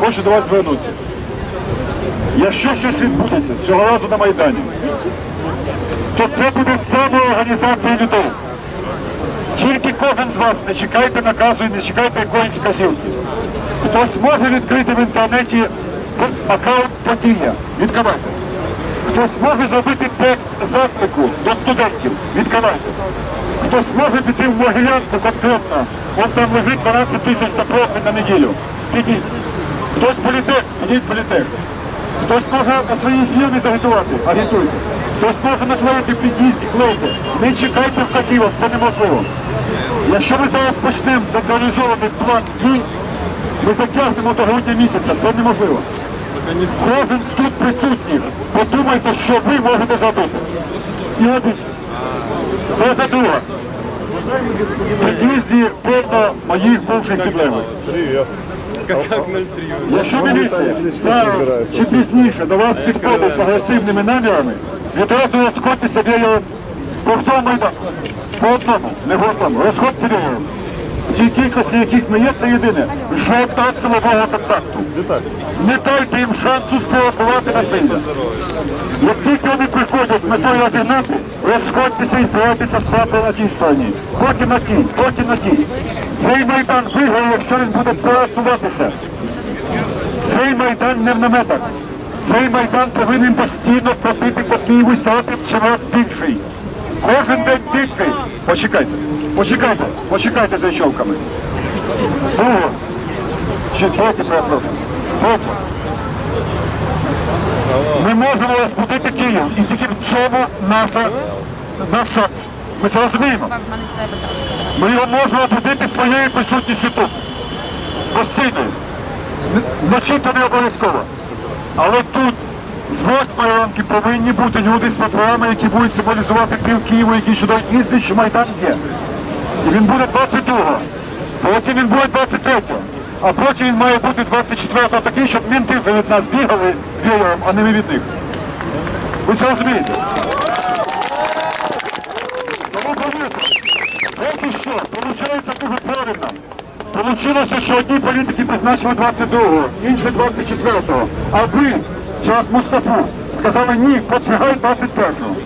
Хочу до вас звернутися. Якщо щось відбудеться цього разу на Майдані, то це буде самоорганізація людей. Тільки кожен з вас не чекайте наказу і не чекайте якоїсь вказівки. Хтось може відкрити в інтернеті аккаунт подія. Відкривайте. Хтось може зробити текст заклику до студентів. Відкривайте. Хтось може піти в Могилянку конкретно. Вон там лежить 12 тисяч за на неділю. Підіть. Хтось політех, підіть політех. Хтось може на своїй фірмі загітувати, агітуйте. Хтось може наклеїти в під'їзді, клейте. Не чекайте вказівок, це неможливо. Якщо ми зараз почнемо централізований план дій, ми затягнемо до грудня місяця, це неможливо. Кожен з тут присутніх, подумайте, що ви можете зробити. І робіть. Теза друга. В під'їзді повно моїх бувших підлеглих. Якщо міліція зараз чи пізніше до вас підходить з агресивними намірами, відразу розходьтеся віялом по всьому майдану. По одному, не по одному. Розходьте. В тій кількості, яких ми є, це єдине. Жодного силового контакту. Не дайте їм шансу спровокувати насилля. Як тільки вони приходять з метою розігнати, розходьтеся і збирайтеся справді на тій стороні. Потім на тій, потім на тій. Цей майдан виграє, якщо він буде пересуватися. Цей майдан не в наметах. Цей майдан повинен постійно платити по Києву і ставати раз більший. Кожен день більший. Почекайте, почекайте, почекайте за човками. Друге. Чи третє, перепрошую. Третє. Ми можемо розбудити Київ, і тільки в цьому наша, наш шанс. Ми це розуміємо. Ми його можемо будити своєю присутністю тут. Постійною. Вночі це не обов'язково. Але тут з 8 ранки повинні бути люди з прапорами, які будуть символізувати пів Києва, які сюди їздять, що Майдан є. І він буде 22-го. Потім він буде 23-го. А потім він має бути 24-го такий, щоб мінти від нас бігали вієром, а не ми від них. Ви це розумієте? Тому повірте, поки що, виходить дуже правильно. Получилося, що одні політики призначили 22-го, інші 24-го. А ви, через Мустафу, сказали ні, почигай 21-го.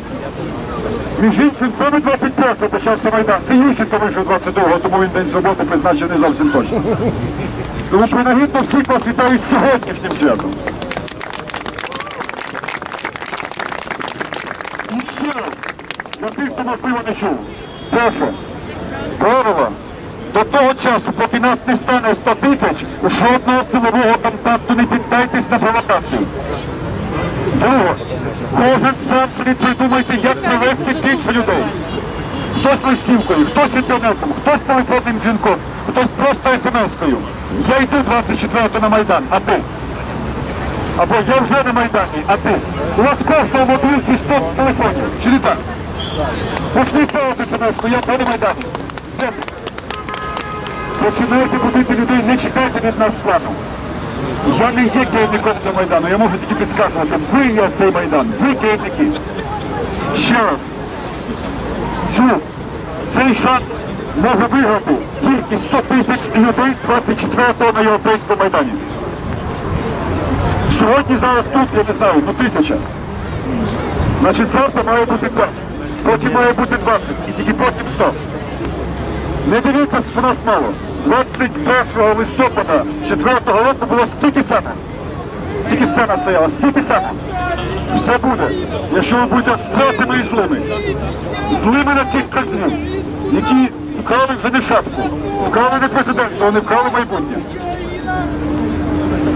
Між іншим, саме 21-го почався Майдан. Це Ющенко вийшов 22-го, тому він День свободи призначений зовсім точно. Тому принагідно всіх вас вітаю з сьогоднішнім святом. І ще раз, для тих, хто можливо не чув. Перше, правило, до того часу, поки нас не стане 100 тисяч, жодного силового контакту не піддайтесь на провокацію. Друге, кожен сам собі придумайте, як привести більше людей. Хтось листівкою, хтось інтернетом, хтось телефонним дзвінком, хтось просто смс-кою. Я йду 24-го на Майдан, а ти? Або я вже на Майдані, а ти? У вас кожного мобільці 100 телефонів, чи не так? Пошли цього смс-ку, я вже на Майдані. Починайте будити людей, не чекайте від нас плану. Я не є керівником цього Майдану, я можу тільки підказувати. Ви є цей Майдан, ви керівники. Ще раз. Цю, цей шанс може виграти тільки 100 тисяч людей 24-го на Європейському Майдані. Сьогодні зараз тут, я не знаю, ну тисяча. Значить, завтра має бути 5, потім має бути 20 і тільки потім 100. Не дивіться, що нас мало. 21 листопада 4 року було стільки саме. Тільки сцена стояла, стільки саме. Все буде, якщо ви будете впратими і злими. Злими на цих казнів, які вкрали вже не шапку, вкрали не президентство, вони вкрали майбутнє.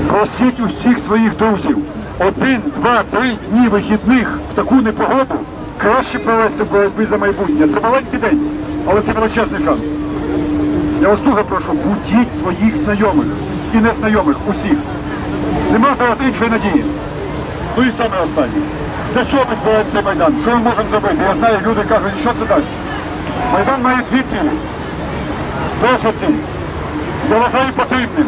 Просіть усіх своїх друзів. Один, два, три дні вихідних в таку непогоду краще провести в боротьбі за майбутнє. Це маленький день, але це величезний шанс. Я вас дуже прошу, будіть своїх знайомих і незнайомих, усіх. Нема зараз іншої надії. Ну і саме останнє. Для чого ми збираємо цей Майдан? Що ми можемо зробити? Я знаю, люди кажуть, що це дасть. Майдан має дві цілі. Перша ціль. Я вважаю потрібним.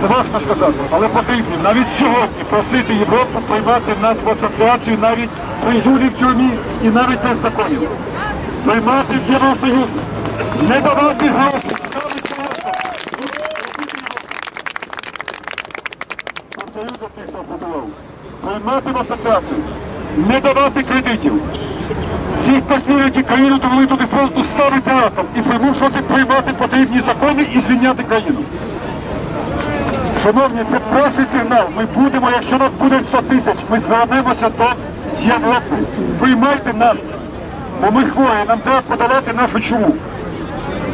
Це важко сказати, але потрібно навіть сьогодні просити Європу приймати нас в асоціацію навіть при Юлі в тюрмі і навіть без законів. Приймати Євросоюз, не давати гроші, ставити просто. повторю для тих, хто будував. Приймати в асоціацію, не давати кредитів. Цих послів, які країну довели до дефолту, ставити раком і примушувати приймати потрібні закони і звільняти країну. Шановні, це перший сигнал. Ми будемо, якщо нас буде 100 тисяч, ми звернемося до Європи. Приймайте нас, бо ми хворі, нам треба подолати нашу чуму.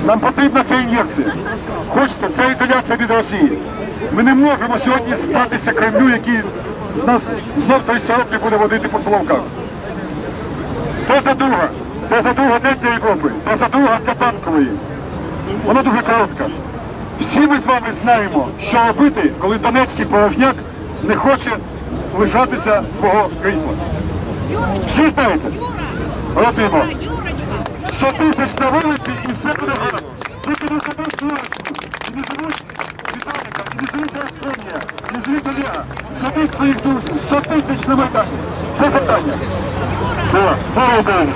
Нам потрібна ця ін'єкція. Хочете, це ізоляція від Росії. Ми не можемо сьогодні здатися Кремлю, який з нас знов 300 років буде водити по соловках. Теза друга. Теза друга не для Європи, теза друга для банкової. Вона дуже коротка. Всі ми з вами знаємо, що робити, коли донецький порожняк не хоче лишатися свого крісла. Всі знаєте? Робимо. 100 тисяч на вулиці і все буде гарно. Тільки не забудь Юрочку, і не забудь Віталіка, і не забудь Арсенія, і не забудь Олега. Забудь своїх душ, 100 тисяч на Майдані. Це завдання. Слава Україні!